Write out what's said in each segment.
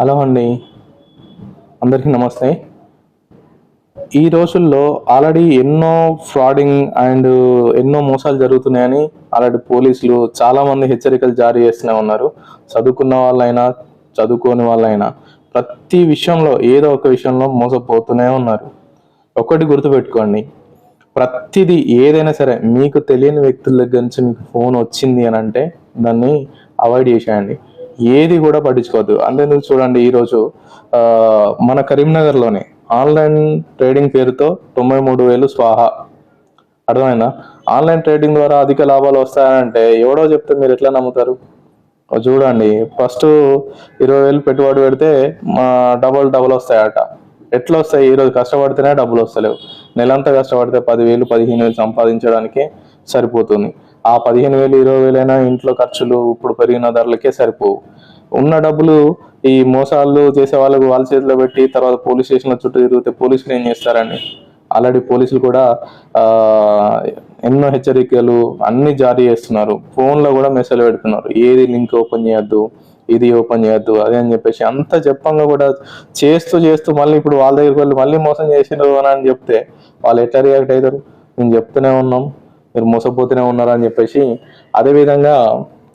Hello అండి. అందరికీ నమస్తే. ఈ రోజుల్లో ఆల్రెడీ ఎన్నో ఫ్రాడింగ్ అండ్ ఎన్నో మోసాలు జరుగుతున్నాయని ఆల్రెడీ పోలీసులు చాలామంది హెచ్చరికలు జారీ చేస్తూనే ఉన్నారు. చదువుకున్న వాళ్ళైనా చదువుకోని వాళ్ళైనా ప్రతి విషయంలో ఏదో ఒక విషయంలో మోసపోతూనే ఉన్నారు. ఒకటి గుర్తుపెట్టుకోండి. ప్రతిదీ ఏదైనా సరే మీకు తెలియని వ్యక్తుల దగ్గర నుంచి మీకు ఫోన్ వచ్చింది అని అంటే దాన్ని అవాయిడ్ చేసేయండి. ఏది కూడా పట్టించుకోవద్దు. అంతేందుకు చూడండి ఈరోజు మన కరీంనగర్లోనే ఆన్లైన్ ట్రేడింగ్ పేరుతో తొంభై మూడు వేలు స్వాహా. అర్థమైందా? ఆన్లైన్ ట్రేడింగ్ ద్వారా అధిక లాభాలు వస్తాయంటే ఎవడో చెప్తే మీరు ఎట్లా నమ్ముతారు? చూడండి ఫస్ట్ ఇరవై వేలు పెట్టుబడి పెడితే మా డబల్ డబల్ వస్తాయట. ఎట్లా వస్తాయి? ఈరోజు కష్టపడితేనే డబ్బులు వస్తలేవు. నెలంతా కష్టపడితే పదివేలు పదిహేను వేలు సంపాదించడానికి సరిపోతుంది. ఆ పదిహేను వేలు ఇరవై వేలైనా ఇంట్లో ఖర్చులు ఇప్పుడు పెరిగిన ధరలకే సరిపోవు. ఉన్న డబ్బులు ఈ మోసాలు చేసే వాళ్ళకు వాళ్ళ చేతిలో పెట్టి తర్వాత పోలీస్ స్టేషన్ల చుట్టూ తిరిగితే పోలీసులు ఏం చేస్తారండి ఆల్రెడీ పోలీసులు కూడా ఎన్నో హెచ్చరికలు అన్ని జారీ చేస్తున్నారు. ఫోన్లో కూడా మెసేజ్ పెడుతున్నారు. ఏది లింక్ ఓపెన్ చేయొద్దు ఇది ఓపెన్ చేయొద్దు అదే అని చెప్పేసి అంత చెప్పంగా కూడా చేస్తూ చేస్తూ మళ్ళీ ఇప్పుడు వాళ్ళ దగ్గరికి వెళ్ళి మళ్ళీ మోసం చేసినారు అని అని చెప్తే వాళ్ళు ఎట్లా రియాక్ట్ అవుతారు? మేము చెప్తూనే ఉన్నాం. మీరు మోసపోతూనే ఉన్నారు అని చెప్పేసి అదే విధంగా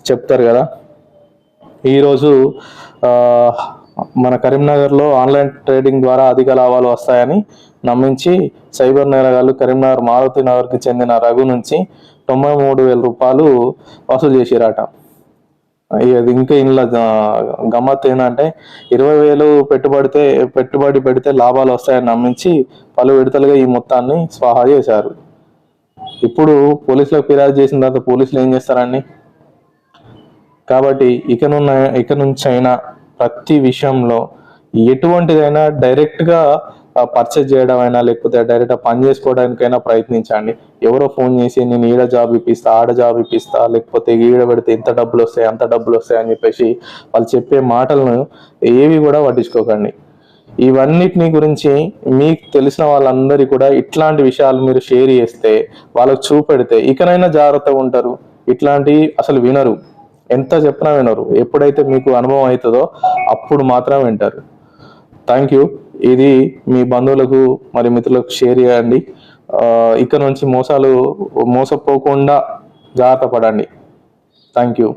చెప్తారు కదా. ఈరోజు మన కరీంనగర్లో ఆన్లైన్ ట్రేడింగ్ ద్వారా అధిక లాభాలు వస్తాయని నమ్మించి సైబర్ నేరగాళ్ళు కరీంనగర్ మారుతి నగర్కి చెందిన రఘు నుంచి తొంభై మూడు వేల రూపాయలు వసూలు చేసిరాట. ఇది ఇంకా ఇంట్లో గమ్మత్ ఏంటంటే ఇరవై వేలు పెట్టుబడితే పెట్టుబడి పెడితే లాభాలు వస్తాయని నమ్మించి పలు విడతలుగా ఈ మొత్తాన్ని స్వాహా చేశారు. ఇప్పుడు పోలీసులకు ఫిర్యాదు చేసిన తర్వాత పోలీసులు ఏం చేస్తారండి కాబట్టి ఇక నున్న ఇక నుంచి అయినా ప్రతి విషయంలో ఎటువంటిదైనా డైరెక్ట్గా పర్చేజ్ చేయడం అయినా లేకపోతే డైరెక్ట్గా పని చేసుకోవడానికైనా ప్రయత్నించండి. ఎవరో ఫోన్ చేసి నేను ఈడ జాబ్ ఇప్పిస్తా ఆడ జాబ్ ఇప్పిస్తా లేకపోతే ఈడ పెడితే ఇంత డబ్బులు వస్తాయి అంత డబ్బులు వస్తాయి అని చెప్పేసి వాళ్ళు చెప్పే మాటలను ఏవి కూడా పట్టించుకోకండి. ఇవన్నిటిని గురించి మీకు తెలిసిన వాళ్ళందరికీ కూడా ఇట్లాంటి విషయాలు మీరు షేర్ చేస్తే వాళ్ళకు చూపెడితే ఇకనైనా జాగ్రత్తగా ఉంటారు. ఇట్లాంటివి అసలు వినరు. ఎంత చెప్పినా వినరు. ఎప్పుడైతే మీకు అనుభవం అవుతుందో అప్పుడు మాత్రం వింటారు. థ్యాంక్ యూ ఇది మీ బంధువులకు మరి మిత్రులకు షేర్ చేయండి. ఆ, ఇక నుంచి మోసాలు మోసపోకుండా జాగ్రత్త పడండి. Thank you